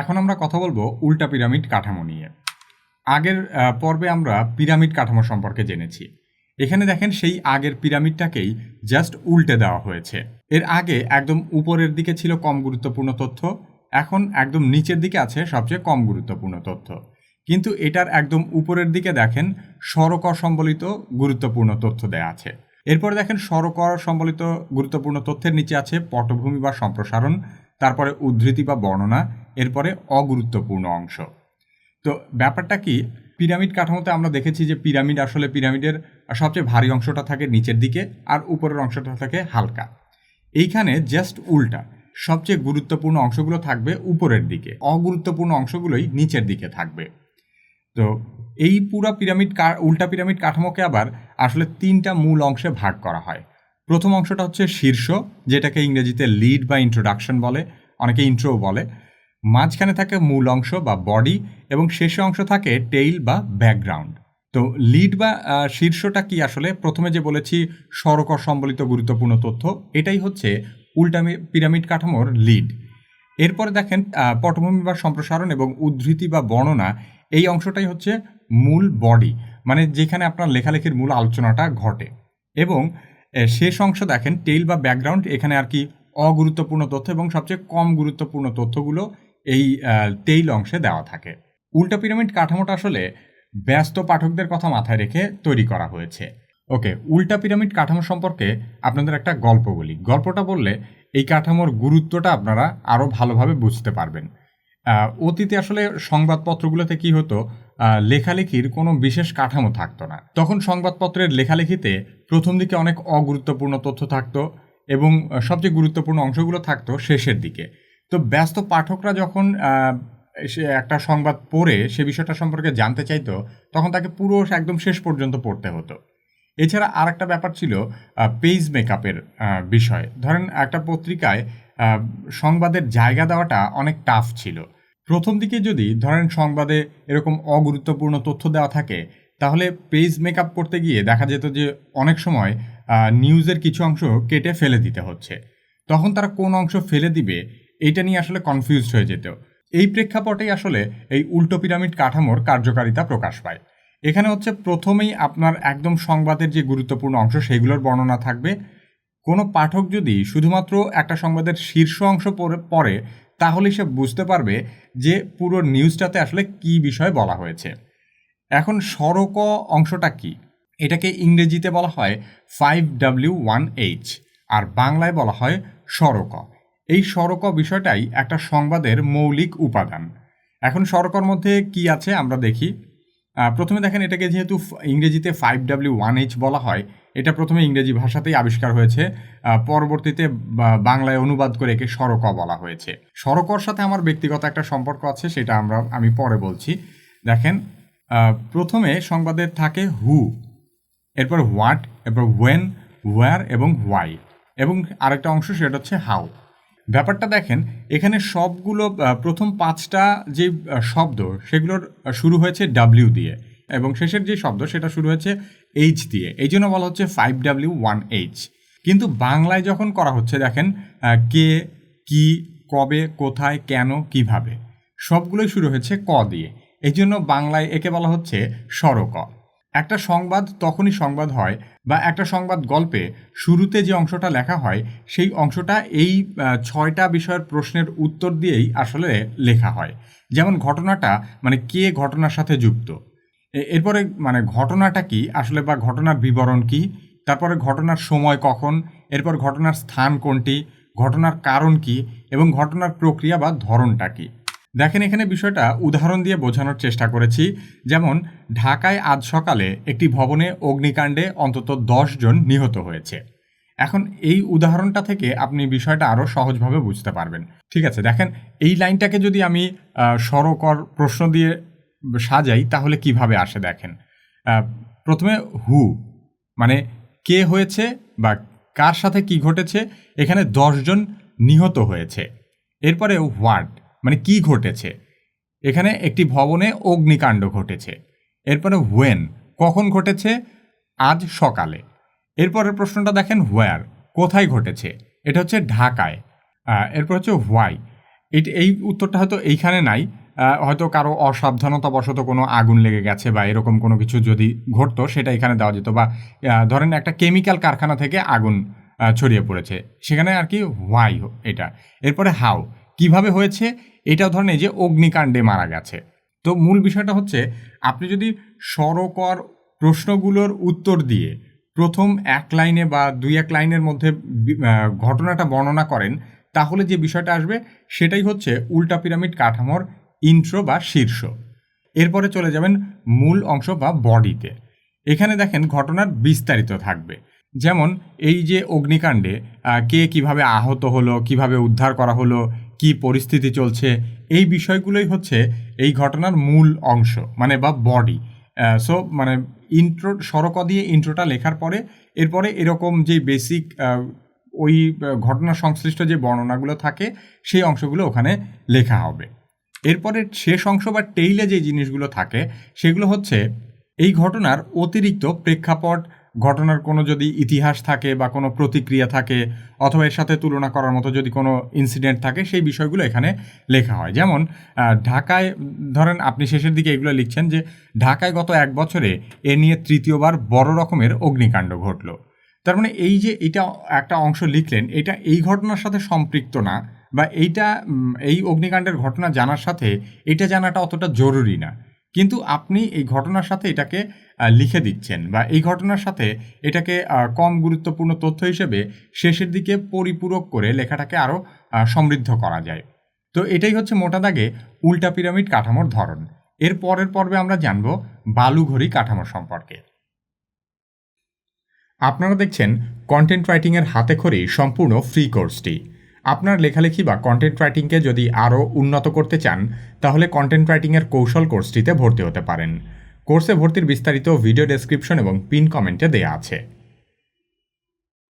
এখন আমরা কথা বলব উল্টা পিরামিড কাঠামো নিয়ে। আগের পর্বে আমরা পিরামিড কাঠামো সম্পর্কে জেনেছি। এখানে দেখেন সেই আগের পিরামিডটাকেই জাস্ট উল্টে দেওয়া হয়েছে। এর আগে একদম উপরের দিকে ছিল কম গুরুত্বপূর্ণ তথ্য, এখন একদম নিচের দিকে আছে সবচেয়ে কম গুরুত্বপূর্ণ তথ্য। কিন্তু এটার একদম উপরের দিকে দেখেন সরকর সম্বলিত গুরুত্বপূর্ণ তথ্য দেয়া আছে। এরপরে দেখেন সরকর সম্বলিত গুরুত্বপূর্ণ তথ্যের নিচে আছে পটভূমি বা সম্প্রসারণ, তারপরে উদ্ধৃতি বা বর্ণনা এরপরে অগুরুত্বপূর্ণ অংশ। তো ব্যাপারটা কি, পিরামিড কাঠামোতে আমরা দেখেছি যে পিরামিড আসলে পিরামিডের সবচেয়ে ভারী অংশটা থাকে নিচের দিকে আর উপরের অংশটা থাকে হালকা। এইখানে জাস্ট উল্টা, সবচেয়ে গুরুত্বপূর্ণ অংশগুলো থাকবে উপরের দিকে, অগুরুত্বপূর্ণ অংশগুলোই নিচের দিকে থাকবে। তো এই পুরো পিরামিড উল্টা পিরামিড কাঠামোকে আবার আসলে তিনটা মূল অংশে ভাগ করা হয়। প্রথম অংশটা হচ্ছে শীর্ষ, যেটাকে ইংরেজিতে লিড বা ইন্ট্রোডাকশন বলে, অনেকে ইন্ট্রো বলে। মাঝখানে থাকে মূল অংশ বা বডি এবং শেষে অংশ থাকে টেইল বা ব্যাকগ্রাউন্ড। তো লিড বা শীর্ষটা কি আসলে? প্রথমে যে বলেছি সরকর সম্বলিত গুরুত্বপূর্ণ তথ্য, এটাই হচ্ছে উল্টা মি- পিরামিড কাঠামোর লিড। এরপরে দেখেন পটভূমি বা সম্প্রসারণ এবং উদ্ধৃতি বা বর্ণনা, এই অংশটাই হচ্ছে মূল বডি মানে যেখানে আপনার লেখালেখির মূল আলোচনাটা ঘটে। এবং শেষ অংশ দেখেন, টেইল বা ব্যাকগ্রাউন্ড, এখানে আর কি অগুরুত্বপূর্ণ তথ্য এবং সবচেয়ে কম গুরুত্বপূর্ণ তথ্যগুলো এই টেইল অংশে দেওয়া থাকে। উল্টা পিরামিড কাঠামোটা আসলে ব্যস্ত পাঠকদের কথা মাথায় রেখে তৈরি করা হয়েছে। ওকে, উল্টা পিরামিড কাঠামো সম্পর্কে আপনাদের একটা গল্প বলি। গল্পটা বললে এই কাঠামোর গুরুত্বটা আপনারা আরও ভালোভাবে বুঝতে পারবেন। অতীতে আসলে সংবাদপত্রগুলোতে কি হতো লেখালেখির কোনো বিশেষ কাঠামো থাকতো না। তখন সংবাদপত্রের লেখালেখিতে প্রথম দিকে অনেক অগুরুত্বপূর্ণ তথ্য থাকতো এবং সবচেয়ে গুরুত্বপূর্ণ অংশগুলো থাকতো শেষের দিকে। তো ব্যস্ত পাঠকরা যখন সে একটা সংবাদ পড়ে, সে বিষয়টা সম্পর্কে জানতে চাইতো, তখন তাকে পুরো একদম শেষ পর্যন্ত পড়তে হতো। এছাড়া আর একটা ব্যাপার ছিল পেজ মেকআপের বিষয়। ধরেন একটা পত্রিকায় সংবাদের জায়গা দেওয়াটা অনেক টাফ ছিল। প্রথম দিকে যদি ধরেন সংবাদে এরকম অগুরুত্বপূর্ণ তথ্য দেওয়া থাকে, তাহলে পেজ মেকআপ করতে গিয়ে দেখা যেত যে অনেক সময় নিউজের কিছু অংশ কেটে ফেলে দিতে হচ্ছে। তখন তারা কোন অংশ ফেলে দিবে এইটা নিয়ে আসলে কনফিউজড হয়ে যেত এই প্রেক্ষাপটেই আসলে এই উল্টো পিরামিড কাঠামোর কার্যকারিতা প্রকাশ পায়। এখানে হচ্ছে প্রথমেই আপনার একদম সংবাদের যে গুরুত্বপূর্ণ অংশ সেগুলোর বর্ণনা থাকবে। কোনো পাঠক যদি শুধুমাত্র একটা সংবাদের শীর্ষ অংশ পড়ে তাহলে সে বুঝতে পারবে যে পুরো নিউজটাতে আসলে কি বিষয় বলা হয়েছে। এখন সড়ক অংশটা কি? এটাকে ইংরেজিতে বলা হয় ফাইভ ডাব্লিউ ওয়ান এইচ আর বাংলায় বলা হয় সড়ক। এই সড়ক বিষয়টাই একটা সংবাদের মৌলিক উপাদান। এখন সড়কর মধ্যে কি আছে আমরা দেখি। প্রথমে দেখেন এটাকে যেহেতু ইংরেজিতে ফাইভ ডাব্লিউ ওয়ান এইচ বলা হয়, এটা প্রথমে ইংরেজি ভাষাতেই আবিষ্কার হয়েছে। পরবর্তীতে বাংলায় অনুবাদ করে একে সড়ক বলা হয়েছে। সড়কর সাথে আমার ব্যক্তিগত একটা সম্পর্ক আছে, সেটা আমরা, আমি পরে বলছি। দেখেন প্রথমে সংবাদের থাকে হু এরপর হোয়াট এরপর ওয়েন ওয়ার এবং হোয়াই এবং আরেকটা অংশ সেটা হচ্ছে হাউ ব্যাপারটা দেখেন, এখানে সবগুলো প্রথম পাঁচটা যে শব্দ, সেগুলোর শুরু হয়েছে ডাব্লিউ দিয়ে এবং শেষের যে শব্দ, সেটা শুরু হয়েছে এইচ দিয়ে। এই জন্য বলা হচ্ছে ফাইভ ডাব্লিউ ওয়ান এইচ কিন্তু বাংলায় যখন করা হচ্ছে, দেখেন কে, কি, কবে, কোথায়, কেন, কীভাবে, সবগুলোই শুরু হয়েছে ক দিয়ে। এই জন্য বাংলায় একে বলা হচ্ছে সরক। একটা সংবাদ তখনই সংবাদ হয় বা একটা সংবাদ গল্পে শুরুতে যে অংশটা লেখা হয়, সেই অংশটা এই ছয়টা বিষয়ের প্রশ্নের উত্তর দিয়েই আসলে লেখা হয়। যেমন ঘটনাটা মানে কে ঘটনার সাথে যুক্ত? এরপরে মানে ঘটনাটা কি আসলে বা ঘটনার বিবরণ কি? তারপরে ঘটনার সময় কখন? এরপর ঘটনার স্থান কোনটি? ঘটনার কারণ কি? এবং ঘটনার প্রক্রিয়া বা ধরনটা কি? দেখেন এখানে বিষয়টা উদাহরণ দিয়ে বোঝানোর চেষ্টা করেছি। যেমন, ঢাকায় আজ সকালে একটি ভবনে অগ্নিকাণ্ডে অন্তত জন নিহত হয়েছে। এখন এই উদাহরণটা থেকে আপনি বিষয়টা আরও সহজভাবে বুঝতে পারবেন। ঠিক আছে, দেখেন এই লাইনটাকে যদি আমি সরকর প্রশ্ন দিয়ে সাজাই, তাহলে কীভাবে আসে দেখেন? প্রথমে হু মানে কে হয়েছে বা কার সাথে কি ঘটেছে, এখানে দশজন নিহত হয়েছে। এরপরে হোয়াট মানে কি ঘটেছে? এখানে একটি ভবনে অগ্নিকাণ্ড ঘটেছে। এরপরে হোয়েন কখন ঘটেছে? আজ সকালে। এরপরের প্রশ্নটা দেখেন হোয়ার কোথায় ঘটেছে? এটা হচ্ছে ঢাকায়। এরপর হচ্ছে হোয়াই এটি, এই উত্তরটা হয়তো এইখানে নাই। হয়তো কারও অসাবধানতাবশত কোনো আগুন লেগে গেছে বা এরকম কোনো কিছু যদি ঘটতো, সেটা এখানে দেওয়া যেত বা ধরেন একটা কেমিক্যাল কারখানা থেকে আগুন ছড়িয়ে পড়েছে। সেখানে আর কি হোয়াই এটা। এরপরে হাউ কীভাবে হয়েছে? এটাও ধরেন এই যে অগ্নিকাণ্ডে মারা গেছে। তো মূল বিষয়টা হচ্ছে, আপনি যদি সরকর প্রশ্নগুলোর উত্তর দিয়ে প্রথম এক লাইনে বা দুই এক লাইনের মধ্যে ঘটনাটা বর্ণনা করেন, তাহলে যে বিষয়টা আসবে সেটাই হচ্ছে উল্টা পিরামিড কাঠামোর ইন্ট্রো বা শীর্ষ। এরপরে চলে যাবেন মূল অংশ বা বডিতে। এখানে দেখেন ঘটনার বিস্তারিত থাকবে। যেমন এই যে অগ্নিকাণ্ডে কে কীভাবে আহত হলো, কীভাবে উদ্ধার করা হলো কি পরিস্থিতি চলছে, এই বিষয়গুলোই হচ্ছে এই ঘটনার মূল অংশ মানে বা বডি সো মানে ইন্ট্রো সরক দিয়ে ইন্ট্রোটা লেখার পরে, এরপরে এরকম যে বেসিক ওই ঘটনা সংশ্লিষ্ট যে বর্ণনাগুলো থাকে, সেই অংশগুলো ওখানে লেখা হবে। এরপরে শেষ অংশ বা টেইলে যে জিনিসগুলো থাকে, সেগুলো হচ্ছে এই ঘটনার অতিরিক্ত প্রেক্ষাপট ঘটনার কোনো যদি ইতিহাস থাকে বা কোনো প্রতিক্রিয়া থাকে অথবা এর সাথে তুলনা করার মতো যদি কোনো ইনসিডেন্ট থাকে, সেই বিষয়গুলো এখানে লেখা হয়। যেমন ঢাকায়, ধরেন আপনি শেষের দিকে এগুলো লিখছেন যে, ঢাকায় গত এক বছরে এ নিয়ে তৃতীয়বার বড় রকমের অগ্নিকাণ্ড ঘটলো। তার মানে এই যে এটা একটা অংশ লিখলেন, এটা এই ঘটনার সাথে সম্পৃক্ত না বা এইটা এই অগ্নিকাণ্ডের ঘটনা জানার সাথে এটা জানাটা অতটা জরুরি না। কিন্তু আপনি এই ঘটনার সাথে এটাকে লিখে দিচ্ছেন বা এই ঘটনার সাথে এটাকে কম গুরুত্বপূর্ণ তথ্য হিসেবে শেষের দিকে পরিপূরক করে লেখাটাকে আরও সমৃদ্ধ করা যায়। তো এটাই হচ্ছে মোটা দাগে উল্টা পিরামিড কাঠামোর ধরন। এর পরের পর্বে আমরা জানব বালুঘড়ি কাঠামো সম্পর্কে। আপনারা দেখছেন কন্টেন্ট রাইটিংয়ের হাতে খড়ি সম্পূর্ণ ফ্রি কোর্সটি আপনার লেখালেখি বা কন্টেন্ট রাইটিংকে যদি আরও উন্নত করতে চান, তাহলে কন্টেন্ট রাইটিংয়ের কৌশল কোর্সটিতে ভর্তি হতে পারেন। কোর্সে ভর্তির বিস্তারিত ভিডিও ডেসক্রিপশন এবং পিন কমেন্টে দেয়া আছে।